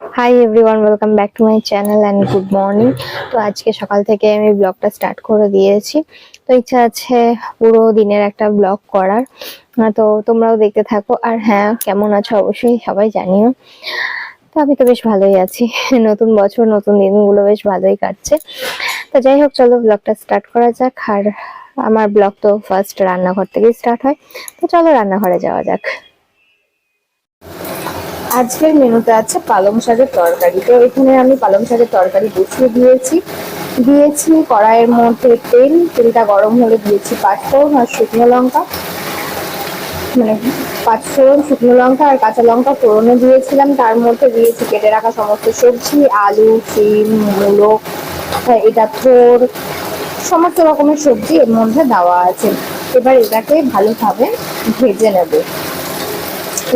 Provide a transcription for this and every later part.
Hi everyone welcome back to my channel and good morning তো আজকে সকাল থেকে আমি ব্লগটা স্টার্ট করে দিয়েছি। তো ইচ্ছা আছে পুরো দিনের একটা ব্লগ করার। তো তোমরাও দেখতে থাকো। আর হ্যাঁ কেমন আছো অবশ্যই সবাই জানিও। তো আমি তো বেশ ভালোই আছি। নতুন বছর, নতুন দিনগুলো বেশ ভালোই কাটছে। তো যাই হোক, চলো ব্লগটা স্টার্ট করা যাক। আর আমার ব্লগ তো ফার্স্ট রান্নাঘর থেকেই স্টার্ট হয়। তো চলো রান্নাঘরে যাওয়া যাক। আজকের মেনুতে আছে পালং শাকের তরকারি। তো এখানে আমি পালং শাকের তরকারি বসিয়ে দিয়েছি। দিয়েছি কড়াইয়ের মধ্যে তেল। তেলটা গরম হলে দিয়েছি পাঁচফোড়ন আর শুকনো লঙ্কা। মানে পাঁচফোড়ন শুকনো লঙ্কা আর কাঁচা লঙ্কা ফোড়নে দিয়েছিলাম। তার মধ্যে দিয়েছি কেটে রাখা সমস্ত সবজি আলু সিম মূলো হ্যাঁ, এটা থোর সমস্ত রকমের সবজি এর মধ্যে দেওয়া আছে। এবার এটাকে ভালোভাবে ভেজে নেবে।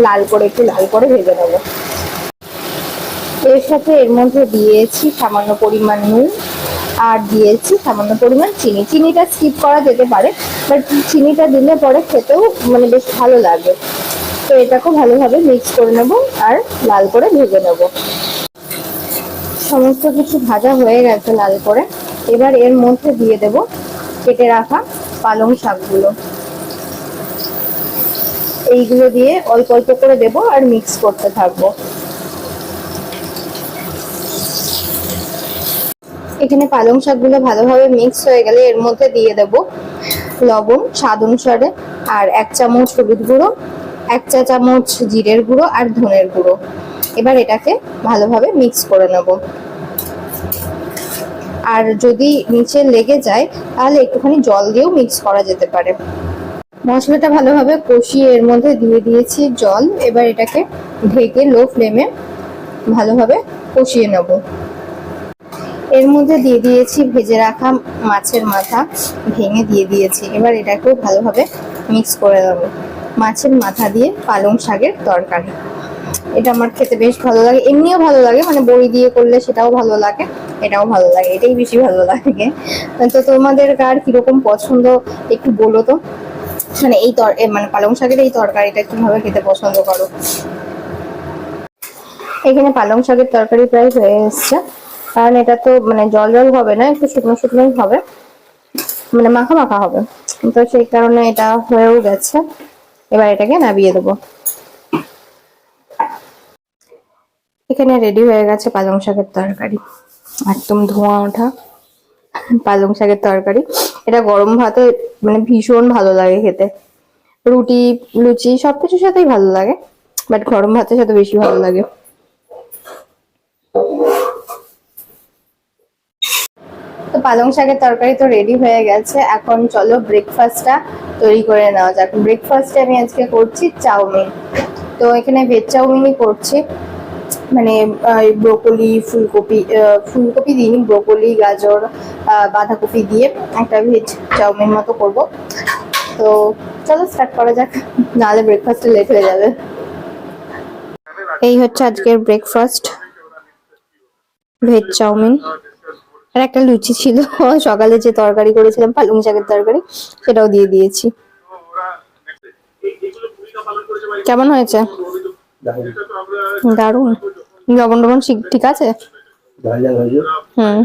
লাল করে, একটু লাল করে ভেজে নেব। এর সাথে এর মধ্যে দিয়েছি সামান্য পরিমাণ নুন, আর দিয়েছি সামান্য পরিমাণ চিনি। চিনিটা স্কিপ করা যেতে পারে বাট চিনিটা দিলে পরে খেতেও মানে বেশ ভালো লাগে। তো এটাকেও ভালোভাবে মিক্স করে নেব আর লাল করে ভেজে নেব। সমস্ত কিছু ভাজা হয়ে গেছে লাল করে। এবার এর মধ্যে দিয়ে দেব কেটে রাখা পালং শাকগুলো। এইগুলো দিয়ে অল্প অল্প করে দেব আর মিক্স করতে থাকব। এখানে পালং শাকগুলো ভালোভাবে মিক্স হয়ে গেলে এর মধ্যে দিয়ে দেব লবণ, স্বাদ অনুসারে, আর এক চামচ হলুদ গুঁড়ো, এক চা চামচ জিরের গুঁড়ো আর ধনের গুঁড়ো। এবার এটাকে ভালোভাবে মিক্স করে নেব। আর যদি নিচে লেগে যায়, তাহলে একটুখানি জল দিয়েও মিক্স করা যেতে পারে। মশলাটা ভালোভাবে কষিয়ে এর মধ্যে দিয়ে দিয়েছি জল। এবার এটাকে ঢেকে লো ফ্লেমে ভালোভাবে কষিয়ে নেব। এর মধ্যে দিয়ে দিয়েছি ভেজে রাখা মাছের মাথা ভেঙে দিয়ে দিয়েছি। এবার এটাকেও ভালোভাবে মিক্স করে দেবো মাছের মাথা দিয়ে পালং শাকের তরকারি। এটা আমার খেতে বেশ ভালো লাগে। এমনিও ভালো লাগে মানে বড়ি দিয়ে করলে সেটাও ভালো লাগে, এটাও ভালো লাগে, এটাই বেশি ভালো লাগে। তো তোমাদের কার কীরকম পছন্দ একটু বলো তো। মানে এই তর মানে পালং শাকের এই তরকারিটা কীভাবে খেতে পছন্দ করো? এখানে পালং শাকের তরকারি প্রায় হয়ে এসছে। কারণ এটা তো মানে জল জল হবে না, একটু শুকনো শুকনোই হবে। মানে মাখা মাখা হবে। তো সেই কারণে এটা হয়েও গেছে। এবার এটাকে নাবিয়ে দেবো। এখানে রেডি হয়ে গেছে পালং শাকের তরকারি। একদম ধোঁয়া ওঠা পালং শাকের তরকারি। এটা গরম ভাতে মানে ভীষণ ভালো লাগে খেতে। রুটি, লুচি সবকিছুর সাথেই ভালো লাগে বাট গরম ভাতের সাথে বেশি ভালো লাগে। তো পালং শাকের তরকারি তো রেডি হয়ে গেছে, এখন চলো ব্রেকফাস্টটা তৈরি করে নেওয়া যাক। ব্রেকফাস্টে আমি আজকে করছি চাউমিন। তো এখানে ভেজ চাউমিনই করছি। মানে ব্রোকলি, ফুলকপি ফুলকপি দিইনি ব্রোকলি, গাজর বাঁধাকপি দিয়ে একটা ভেজ চাউমিন মতো করব। তো চলো স্টার্ট করা যাক, নাহলে ব্রেকফাস্টে লেট হয়ে যাবে। এই হচ্ছে আজকের ব্রেকফাস্ট ভেজ চাউমিন। আর একটা লুচি ছিল, সকালে যে তরকারি করেছিলাম, পালং শাকের তরকারি, সেটাও দিয়ে দিয়েছি। কেমন হয়েছে? দারুণ। লবণ টবণ ঠিক- ঠিক আছে? হুম।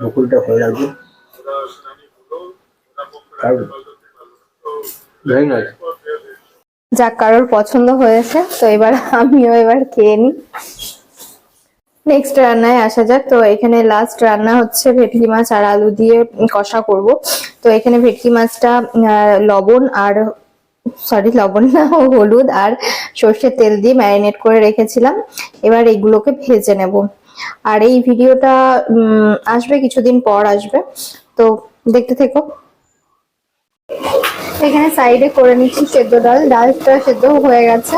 বকুলটা লাগবে দারুণ। যাক কারোর পছন্দ হয়েছে তো এবার আমিও এবার খেয়ে নিই। নেক্সট রান্নায় আসা যাক তো এখানে লাস্ট রান্না হচ্ছে ভেটকি মাছ আর আলু দিয়ে কষা করব। তো এখানে ভেটকি মাছটা আহ, লবণ আর সরি, লবণ না, হলুদ আর সর্ষের তেল দিয়ে ম্যারিনেট করে রেখেছিলাম। এবার এগুলোকে ভেজে নেব। আর এই ভিডিওটা আসবে কিছুদিন পর আসবে। তো দেখতে থেকো। এখানে সাইডে করে নিচ্ছি সেদ্ধ ডাল। ডালটা সেদ্ধ হয়ে গেছে।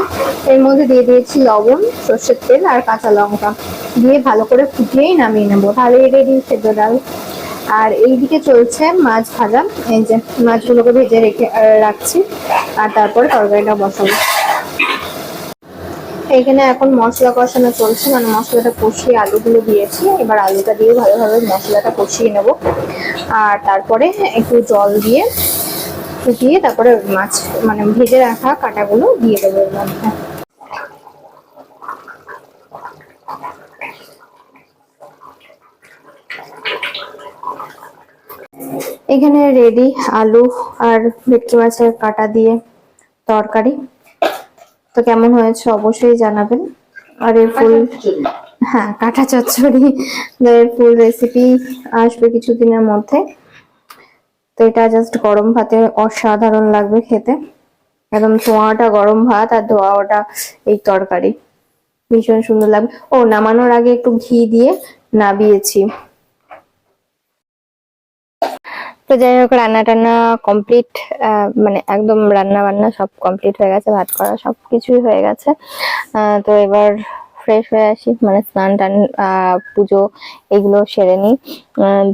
এর মধ্যে দিয়ে দিয়েছি লবণ, সর্ষের তেল আর কাঁচা লঙ্কা। দিয়ে ভালো করে ফুটিয়েই নামিয়ে নেব। তাহলে রেডি সেদ্ধ ডাল। আর এইদিকে চলছে মাছ ভাজা। এই যে মাছগুলোকে ভেজে রেখে রাখছি। আর তারপরে তরকারিটা বসাবো। এখানে এখন মশলা কষানো চলছে। মানে মশলাটা কষিয়ে আলুগুলো দিয়েছি। এবার আলুটা দিয়ে ভালোভাবে মশলাটা কষিয়ে নেব। আর তারপরে একটু জল দিয়ে ফুটিয়ে তারপরে মাছ মানে ভেজে রাখা কাটাগুলো দিয়ে দেবো এর মধ্যে। এখানে রেডি আলু আর ভেটকি মাছের কাটা দিয়ে তরকারি। তো কেমন হয়েছে অবশ্যই জানাবেন। আর এর ফুল হ্যাঁ কাঁটা চচ্চড়ি। এর ফুল রেসিপি আসবে কিছুদিনের মধ্যে। তো এটা জাস্ট গরম ভাতে অসাধারণ লাগবে খেতে। একদম ধোঁয়াটা গরম ভাত আর ধোয়া ওটা এই তরকারি। ভীষণ সুন্দর লাগবে। ও নামানোর আগে একটু ঘি দিয়ে নাবিয়েছি। তো যাই হোক রান্না টান্না কমপ্লিট মানে একদম রান্না বান্না সব কমপ্লিট হয়ে গেছে, ভাত করা সব কিছুই হয়ে গেছে। তো এবার ফ্রেশ হয়ে আসি মানে স্নান টান পুজো এগুলো সেরে নিই।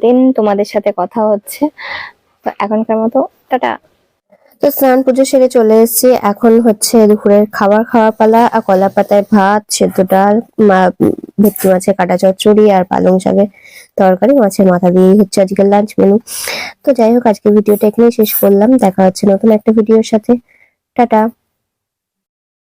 দেন তোমাদের সাথে কথা হচ্ছে। তো এখনকার মতো, টাটা। তো স্নান পুজো সেরে চলে এসেছি। এখন হচ্ছে দুপুরের খাবার খাওয়া পালা, আর কলা পাতায় ভাত, সেদ্ধ ডাল ভেটকি মাছের কাটা চচ্চড়ি আর পালং শাকের তরকারি, মাছের মাথা দিয়েই হচ্ছে আজকের লাঞ্চ মেনু তো যাই হোক আজকে ভিডিওটা এখানেই শেষ করলাম। দেখা হচ্ছে নতুন একটা ভিডিওর সাথে। টাটা।